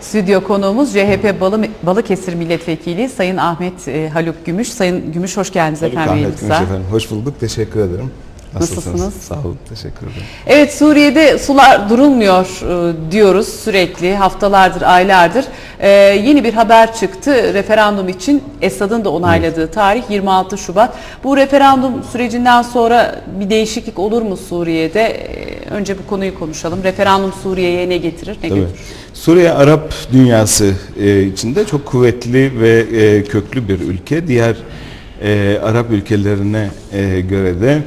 Stüdyo konuğumuz CHP Balı, Balıkesir Milletvekili Sayın Ahmet e, Haluk Gümüş. Sayın Gümüş hoş geldiniz efendim Ahmet. Gümüş efendim. Hoş bulduk. Teşekkür ederim. Nasılsınız? Sağ olun. Teşekkür ederim. Evet Suriye'de sular durulmuyor e, diyoruz sürekli haftalardır aylardır. E, yeni bir haber çıktı referandum için Esad'ın da onayladığı tarih 26 Şubat. Bu referandum sürecinden sonra bir değişiklik olur mu Suriye'de? E, önce bu konuyu konuşalım. Referandum Suriye'ye ne getirir ne Tabii. götürür? Suriye Arap dünyası e, içinde çok kuvvetli ve e, köklü bir ülke. Diğer e, Arap ülkelerine e, göre de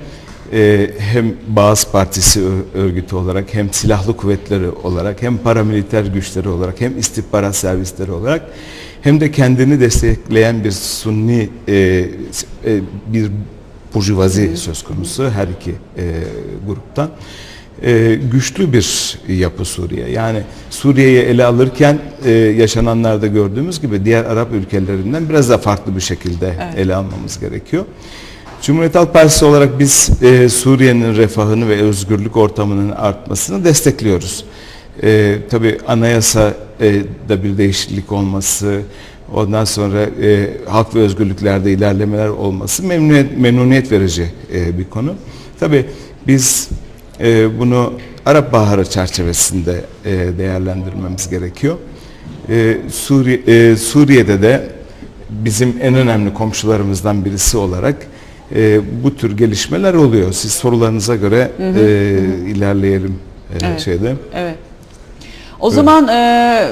e, hem Bağız Partisi örgütü olarak hem silahlı kuvvetleri olarak hem paramiliter güçleri olarak hem istihbarat servisleri olarak hem de kendini destekleyen bir Sunni e, e, bir burjuvazi söz konusu her iki e, gruptan. E, güçlü bir yapı Suriye. Yani Suriye'yi ele alırken e, yaşananlarda gördüğümüz gibi diğer Arap ülkelerinden biraz da farklı bir şekilde ele almamız gerekiyor. Cumhuriyet Halk Partisi olarak biz e, Suriye'nin refahını ve özgürlük ortamının artmasını destekliyoruz. E, tabii anayasa e, da bir değişiklik olması, ondan sonra e, hak ve özgürlüklerde ilerlemeler olması memnuniyet, memnuniyet verici e, bir konu. Tabii biz e, bunu Arap Baharı çerçevesinde e, değerlendirmemiz gerekiyor. E, Suriye, e, Suriye'de de bizim en önemli komşularımızdan birisi olarak e, bu tür gelişmeler oluyor. Siz sorularınıza göre e, ilerleyelim e, Evet. şeyde. Evet. O zaman e,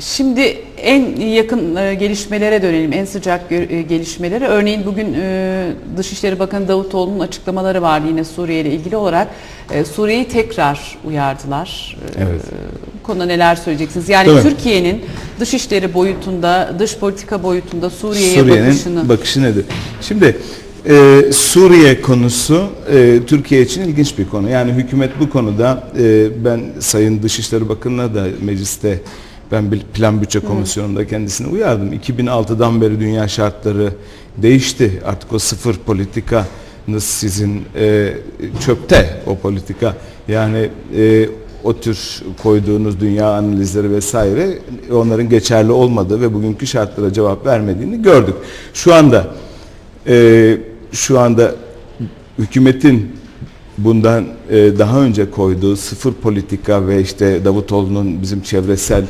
şimdi en yakın e, gelişmelere dönelim, en sıcak e, gelişmelere. Örneğin bugün e, Dışişleri Bakanı Davutoğlu'nun açıklamaları vardı yine Suriye ile ilgili olarak. E, Suriye'yi tekrar uyardılar. E, Evet. Bu konuda neler söyleyeceksiniz? Yani? Türkiye'nin dışişleri boyutunda, dış politika boyutunda Suriye'ye Suriye'nin bakışını... bakışı nedir? Şimdi e, Suriye konusu e, Türkiye için ilginç bir konu. Yani hükümet bu konuda e, ben Sayın Dışişleri Bakanı'na da mecliste ben bir plan bütçe komisyonunda kendisini uyardım. 2006'dan beri dünya şartları değişti. Artık o sıfır politikanız sizin e, çöpte o politika. Yani e, o tür koyduğunuz dünya analizleri vesaire onların geçerli olmadığı ve bugünkü şartlara cevap vermediğini gördük. Şu anda e, şu anda hükümetin bundan e, daha önce koyduğu sıfır politika ve işte Davutoğlu'nun bizim çevresel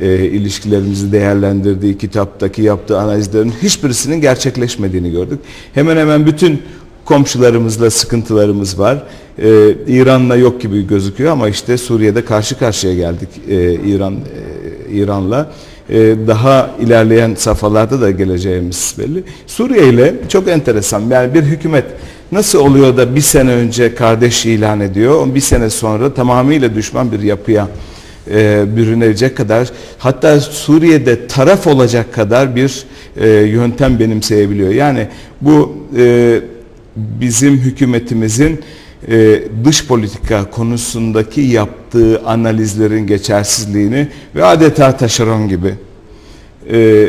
e, ilişkilerimizi değerlendirdiği kitaptaki yaptığı analizlerin hiçbirisinin gerçekleşmediğini gördük. Hemen hemen bütün komşularımızla sıkıntılarımız var. Ee, İran'la yok gibi gözüküyor ama işte Suriye'de karşı karşıya geldik ee, İran e, İran'la. Ee, daha ilerleyen safhalarda da geleceğimiz belli. Suriye ile çok enteresan. Yani bir hükümet nasıl oluyor da bir sene önce kardeş ilan ediyor, bir sene sonra tamamıyla düşman bir yapıya e, bürünecek kadar hatta Suriye'de taraf olacak kadar bir e, yöntem benimseyebiliyor. Yani bu e, bizim hükümetimizin e, dış politika konusundaki yaptığı analizlerin geçersizliğini ve adeta taşeron gibi e,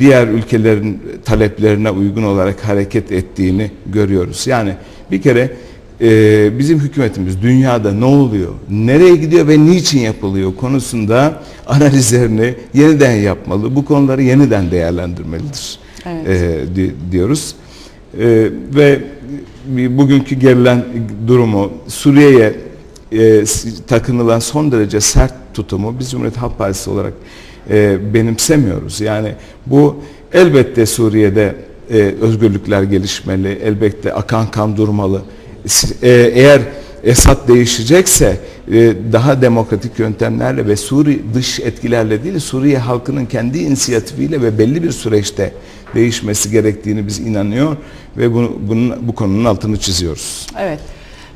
diğer ülkelerin taleplerine uygun olarak hareket ettiğini görüyoruz. Yani bir kere e, bizim hükümetimiz dünyada ne oluyor, nereye gidiyor ve niçin yapılıyor konusunda analizlerini yeniden yapmalı. Bu konuları yeniden değerlendirmelidir Evet. e, di- diyoruz. E, ve bugünkü gerilen durumu Suriye'ye e, takınılan son derece sert tutumu biz Cumhuriyet Halk Partisi olarak e, benimsemiyoruz. Yani bu elbette Suriye'de e, özgürlükler gelişmeli, elbette akan kan durmalı. E, eğer Esad değişecekse e, daha demokratik yöntemlerle ve Suri dış etkilerle değil Suriye halkının kendi inisiyatifiyle ve belli bir süreçte değişmesi gerektiğini biz inanıyor ve bunu, bunun, bu konunun altını çiziyoruz. Evet.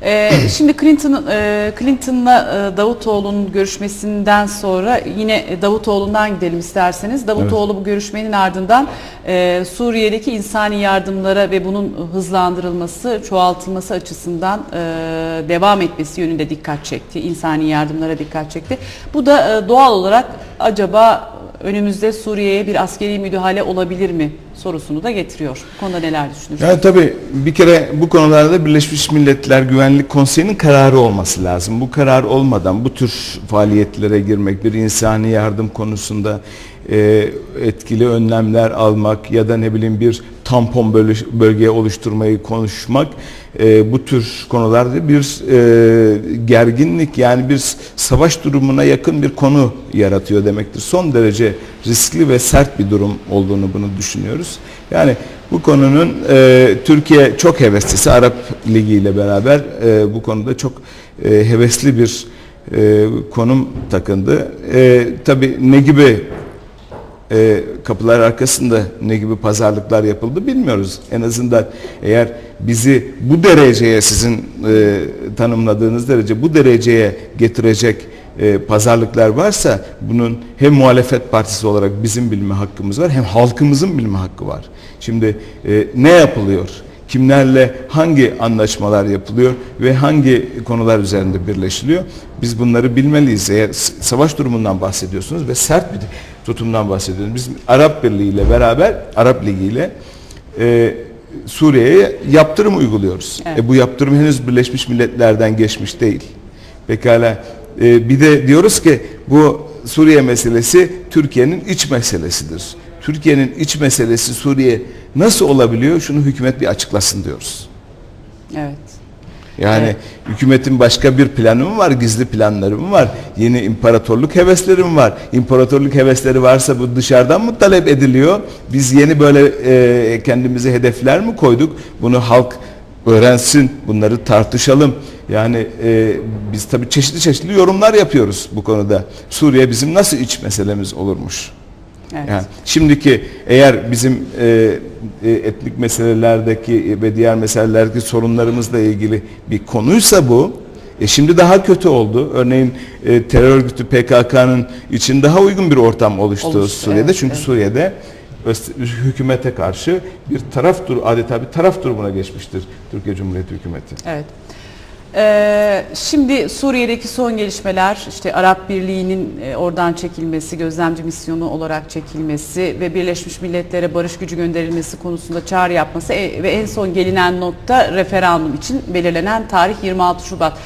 Ee, şimdi Clinton, e, Clinton'la e, Davutoğlu'nun görüşmesinden sonra yine Davutoğlu'ndan gidelim isterseniz. Davutoğlu bu görüşmenin ardından e, Suriye'deki insani yardımlara ve bunun hızlandırılması, çoğaltılması açısından e, devam etmesi yönünde dikkat çekti. İnsani yardımlara dikkat çekti. Bu da e, doğal olarak acaba önümüzde Suriye'ye bir askeri müdahale olabilir mi sorusunu da getiriyor. Bu konuda neler düşünürsünüz? Yani tabii bir kere bu konularda Birleşmiş Milletler Güvenlik Konseyi'nin kararı olması lazım. Bu karar olmadan bu tür faaliyetlere girmek, bir insani yardım konusunda e, etkili önlemler almak ya da ne bileyim bir tampon bölge oluşturmayı konuşmak e, bu tür konularda bir e, gerginlik yani bir savaş durumuna yakın bir konu yaratıyor demektir. Son derece riskli ve sert bir durum olduğunu bunu düşünüyoruz. Yani bu konunun Türkiye çok heveslisi Arap Ligi ile beraber bu konuda çok hevesli bir konum takındı. E, tabii ne gibi e, kapılar arkasında ne gibi pazarlıklar yapıldı bilmiyoruz. En azından eğer bizi bu dereceye sizin e, tanımladığınız derece bu dereceye getirecek e, pazarlıklar varsa bunun hem muhalefet partisi olarak bizim bilme hakkımız var hem halkımızın bilme hakkı var. Şimdi e, ne yapılıyor? Kimlerle hangi anlaşmalar yapılıyor ve hangi konular üzerinde birleşiliyor? Biz bunları bilmeliyiz. Eğer savaş durumundan bahsediyorsunuz ve sert bir tutumdan bahsediyorsunuz. Biz Arap Birliği ile beraber, Arap Ligi ile e, Suriye'ye yaptırım uyguluyoruz. Evet. E, bu yaptırım henüz Birleşmiş Milletler'den geçmiş değil. Pekala. e, bir de diyoruz ki bu Suriye meselesi Türkiye'nin iç meselesidir. Türkiye'nin iç meselesi Suriye nasıl olabiliyor? Şunu hükümet bir açıklasın diyoruz. Evet. Yani Evet. hükümetin başka bir planı mı var, gizli planları mı var? Yeni imparatorluk hevesleri mi var? İmparatorluk hevesleri varsa bu dışarıdan mı talep ediliyor? Biz yeni böyle e, kendimize hedefler mi koyduk? Bunu halk öğrensin, bunları tartışalım. Yani e, biz tabii çeşitli çeşitli yorumlar yapıyoruz bu konuda. Suriye bizim nasıl iç meselemiz olurmuş? Evet. Yani şimdiki eğer bizim e, e, etnik meselelerdeki ve diğer meselelerdeki sorunlarımızla ilgili bir konuysa bu, e şimdi daha kötü oldu. Örneğin e, terör örgütü PKK'nın için daha uygun bir ortam oluştu, Oluştu, Suriye'de. evet, Çünkü evet. Suriye'de hükümete karşı bir taraf dur adeta bir taraf durumuna geçmiştir Türkiye Cumhuriyeti hükümeti. Evet. Ee, şimdi Suriye'deki son gelişmeler, işte Arap Birliği'nin e, oradan çekilmesi, gözlemci misyonu olarak çekilmesi ve Birleşmiş Milletler'e barış gücü gönderilmesi konusunda çağrı yapması e, ve en son gelinen nokta referandum için belirlenen tarih 26 Şubat.